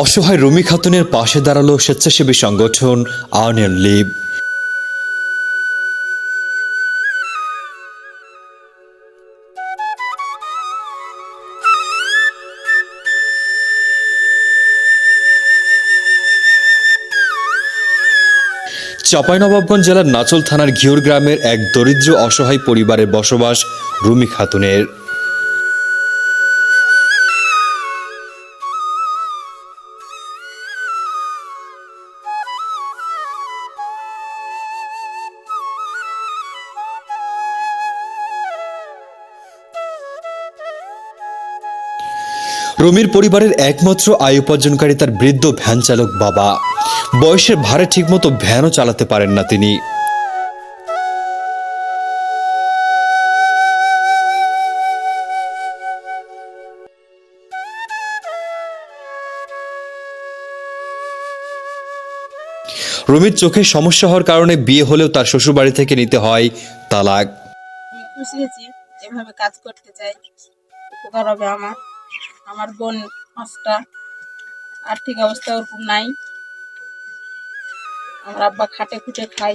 অসহায় রুমি খাতুনের পাশে দাঁড়াল স্বেচ্ছাসেবী সংগঠন আর্নিয়ান লিভ চাঁপাইনবাবগঞ্জ জেলার নাচল থানার ঘিওর গ্রামের এক দরিদ্র অসহায় পরিবারের বসবাস রুমি খাতুনের। রুমির পরিবারের একমাত্র আয় উপার্জনকারী তার বৃদ্ধ ভ্যান চালক বাবা। বয়সের ভারে ঠিকমতো ভ্যানও চালাতে পারেন না তিনি। রুমির চোখে সমস্যা হওয়ার কারণে বিয়ে হলেও তার শ্বশুরবাড়ি থেকে নিতে হয় তালাক। এভাবে কাজ করতে চাই, উপকার হবে আমার। আমার বোন পাঁচটা। আর্থিক অবস্থা ওরকম নাই। আমার আব্বা খাটে খুঁটে খাই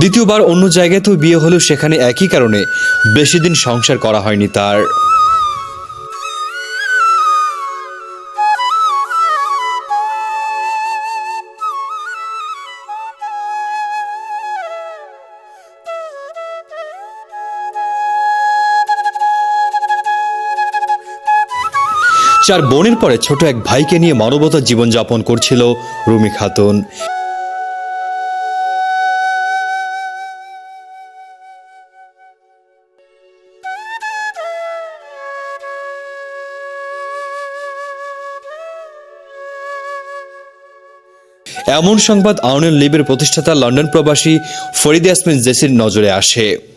দ্বিতীয়বার অন্য জায়গাতেও বিয়ে হলেও সেখানে একই কারণে বেশি দিন সংসার করা হয়নি তার। চার বোনের পরে ছোট এক ভাইকে নিয়ে মানবতার জীবনযাপন করছিল রুমি খাতুন। এমন সংবাদ আউনিয়ন লিবের প্রতিষ্ঠাতা লন্ডন প্রবাসী ফরিদ ইয়াসমিন জেসির নজরে আসে।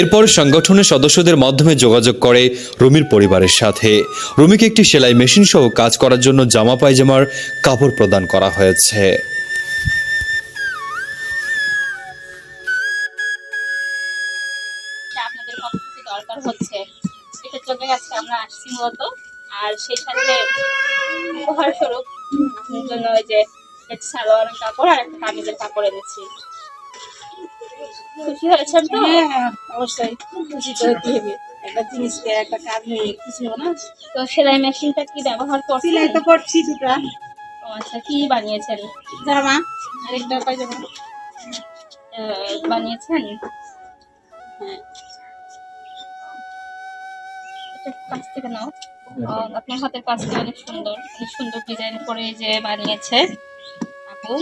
এরপর সংগঠনের সদস্যদের মাধ্যমে যোগাযোগ করে রুমির পরিবারের সাথে। রুমিকে একটি সেলাই মেশিন সহ কাজ করার জন্য জামা পায়জামার কাপড় প্রদান করা হয়েছে। আর সেই সাথে উপহার স্বরূপ আপনার জন্য ওই যে কাপড় আর একটা কামিজের কাপড় এনেছি। খুশি হয়েছেন তো? হ্যাঁ অবশ্যই। খুশি তো হতে হবে। একটা জিনিসকে একটা কাজ নিয়ে খুশি হব না? তো সেলাই মেশিনটা কি ব্যবহার করছেন? সিলাই তো করছি দুটা। আচ্ছা কি বানিয়েছেন? জামা। আরেকটা বানিয়েছেন? হ্যাঁ। কাছ থেকে নাও। আপনার হাতের কাজটা অনেক সুন্দর। অনেক সুন্দর ডিজাইন করে যে বানিয়েছে। আপু।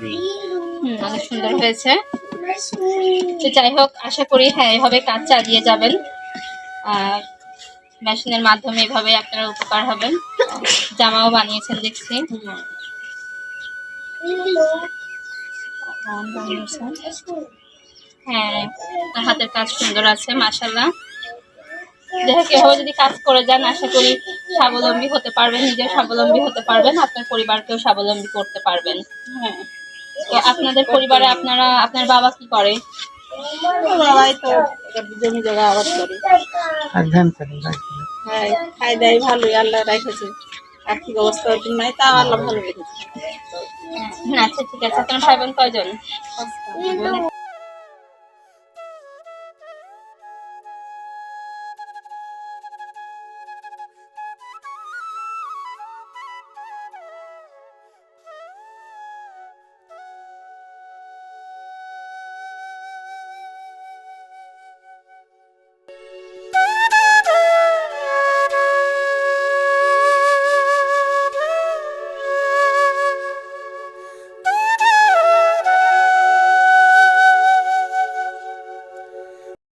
হুম, অনেক সুন্দর হয়েছে। তো যাই হোক, আশা করি হ্যাঁ এভাবে কাজ চালিয়ে যাবেন। আর মেশিনের মাধ্যমে এভাবে আপনারা উপকার হবেন। জামাও বানিয়েছেন, দেখছি। হ্যাঁ তার হাতের কাজ সুন্দর আছে মাশাল্লাহ যাই হোক যদি কাজ করে যান, আশা করি স্বাবলম্বী হতে পারবেন নিজে স্বাবলম্বী হতে পারবেন, আপনার পরিবারকেও স্বাবলম্বী করতে পারবেন। হ্যাঁ। তো আপনাদের পরিবারে আপনারা আপনার বাবা কি করে? বাবাই তো জমি জায়গা আবাদ করে। হ্যাঁ খাই দেয় ভালোই আল্লাহ রাখেছে। আর্থিক অবস্থা ওরকম নাই তাও আল্লাহ ভালো রেখেছে। আচ্ছা ঠিক আছে। আপনার ভাই বোন কয়জন।